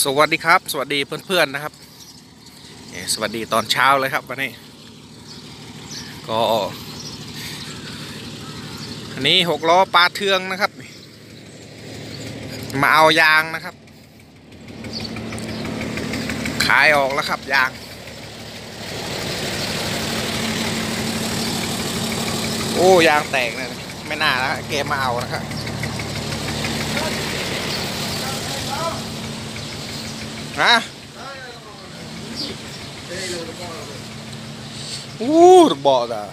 สวัสดีครับ สวัสดีเพื่อนๆนะครับสวัสดีตอนเช้าเลยครับวันนี้ ก็อันนี้หกล้อปลาเทืองนะครับ มาเอายางนะครับ ขายออกแล้วครับยาง โอ้ยางแตกเลยไม่น่าแล้วเกมมาเอานะครับ ฮะอู้ระเบอกอะ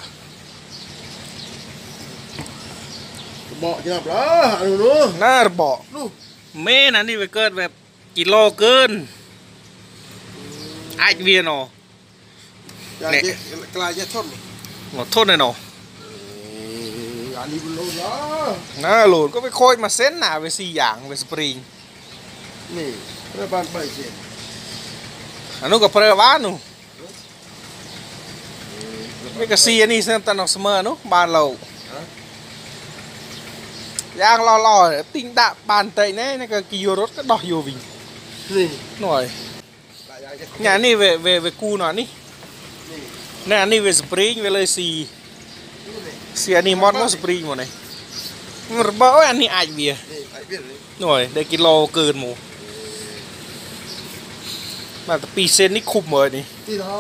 บอกจะนับแล้วอันนู้นน่าระเบอกนู่นเม่นะนี่ไปเกิดแบบกิโลเกินไอเวียนเนาะอยากจะกลายจะชนหมดโทษเลยเนาะอันนี้เป็นโลละน่าโหลดก็ไปโคยมาเส้นหนาไปสี่อย่างไปสปริงนี่ វាបាន3ជាអានោះក៏ប្រើបាននោះវាក៏សៀនេះស្រាប់តែនឹងស្មើនោះបានលោកយ៉ាងល្អល្អទិញដាក់បានតិចណែនេះក៏គីយករត់ក៏ដោះយកវិញនេះនោះហើយញ៉ានេះវាវាវាគូនោះនេះណែអានេះវាស្ព្រីងវាលើស៊ីស៊ីអានេះមកមកស្ព្រីងមកនេះរបស់អូអានេះអាចវាអាចវានោះហើយដែលគីឡូកើនមក ลย rồi đây kilo cơn mù mà tập pi sen ní khục rồi đi ที่ท้อ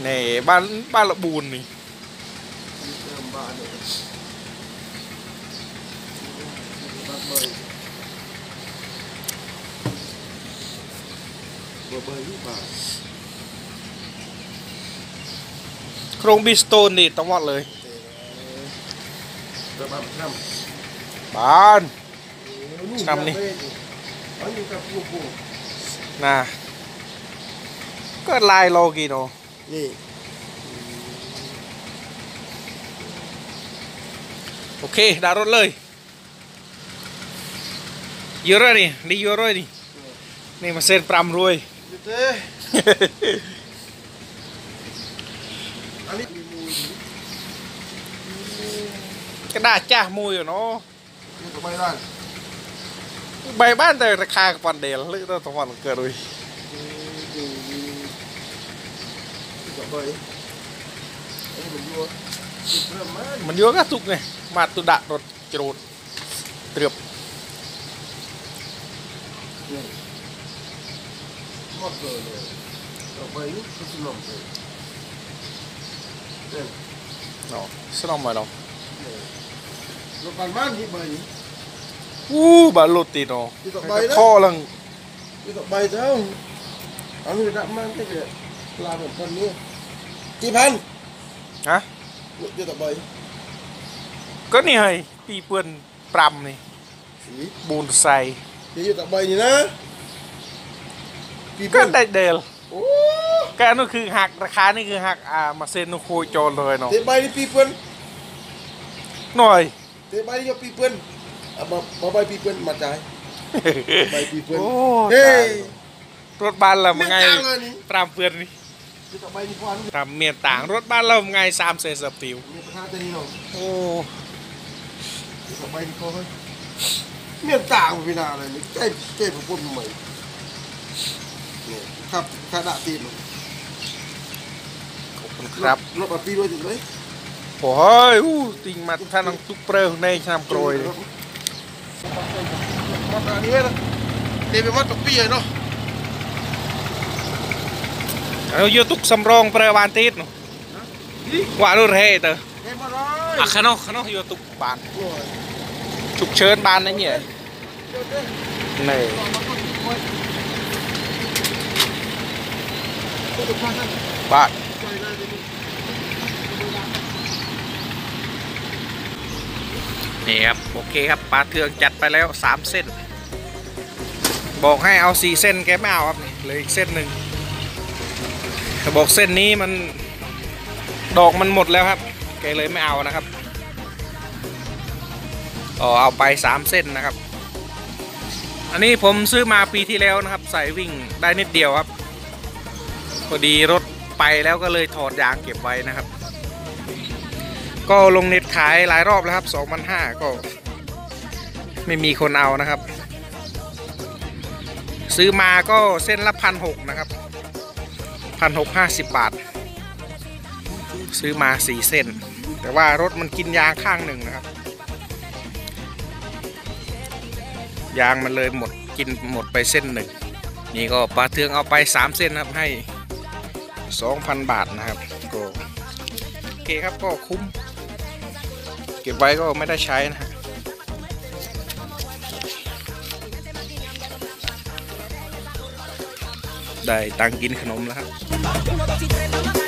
này ba ba là buồn này เติมบ้านเลยบ้านเบยเบอร์เบยยี่บาท không bi stone đi tao mót lời เติมบ้านน้ำ bán อันนี้กับลูกปู nè có lai lô gì đồ. Gì? Ok đã rốt lời. Vô rồi đi đi vô rồi đi. Này mà sen pram rồi cái đà cha mùi của nó. Bay ban bay ban từ khai còn đèn toàn cười ก็ไปอันนี้มันยัวเริ่มมา mình vô các tục này mà tôi đạn rồi trộn trượp หมดเลยเล ទីផាន់ហ៎លក់យកតែ3គាត់នេះហើយ2005នេះ4ខ្សែយកតែ3នេះណាគាត់ដេកដេលអូកាលនោះគឺហាក់រាខានេះគឺហាក់អាម៉ាស៊ីននោះខូចចូលទៅហើយនោះទី3នេះ2000នោះហើយទី3នេះយក2000អបប2000មកដែរ3 2000ហេរត់បានឡើយមួយថ្ងៃ5000នេះ อไปนี่นะกี่พั có น đại đều โอ้ cái nó คือหักราคานี่คือหักอ่ามาเซ็น nó khôi cho rồi nó เตะใบนี่ปีเปิ้น rồi เตะใบนี่ก็ปีเปิ้นเอามามาใบปีเปิ้นมาจ่ายใบปีเปิ้น ô เฮ้ trời. ย rốt ban là một ไม่ ngày จ้างเลยนี่ pram vườn đi นี่ต่อไปนี่พัน pram miền tảng rốt ban là một ngày sam sẽ sập tiểu มีประธานเจนี่เนาะ ô นี่ต่อไปนี่ก็เฮ้ยเมียนต่างพี่นาเลยนี่ใกล้ใกล้ผมพูดใหม่นี่ครับค่าด่าตีนเนาะครับรถปปีด้วยถึงไหมโอ้ยอู้ติงมาท่านต้องตุกเปลือกในชามโกรยเลยมัดอันนี้นะเตะไปมัดปปี เลยเนาอาโยตุกสำรองเปลือกบานติดเนาะว่าดูเรเตอเฮ้ยมาเลอะขนมขนมโยตุกบานฉุกเชิญบานนั่นเนี่ยนี่บานนี่ครับ โอเคครับปลาเทืองจัดไปแล้วสามเส้น บอกให้เอาสี่เส้นแกไม่เอาครับนี่เหลืออีกเส้นหนึ่ง แต่บอกเส้นนี้มันดอกมันหมดแล้วครับแกเลยไม่เอานะครับก็เอาไปสามเส้นนะครับ อันนี้ผมซื้อมาปีที่แล้วนะครับ ใส่วิ่งได้นิดเดียวครับ พอดีรถไปแล้วก็เลยถอดยางเก็บไว้นะครับ ก็ลงเน็ตขายหลายรอบแล้วครับ2,500ก็ ไม่มีคนเอานะครับ ซื้อมาก็เส้นละพันหกนะครับ พันหกห้าสิบบาท ซื้อมาสี่เส้น แต่ว่ารถมันกินยางข้างหนึ่งนะครับ ยางมันเลยหมดกินหมดไปเส้นหนึ่ง นี่ก็ปลาเทืองเอาไปสามเส้นครับให้สองพันบาทนะครับก็โอเคครับก็คุ้ม เก็บไว้ก็ไม่ได้ใช้นะฮะ ได้ตังกินขนมแล้วครับ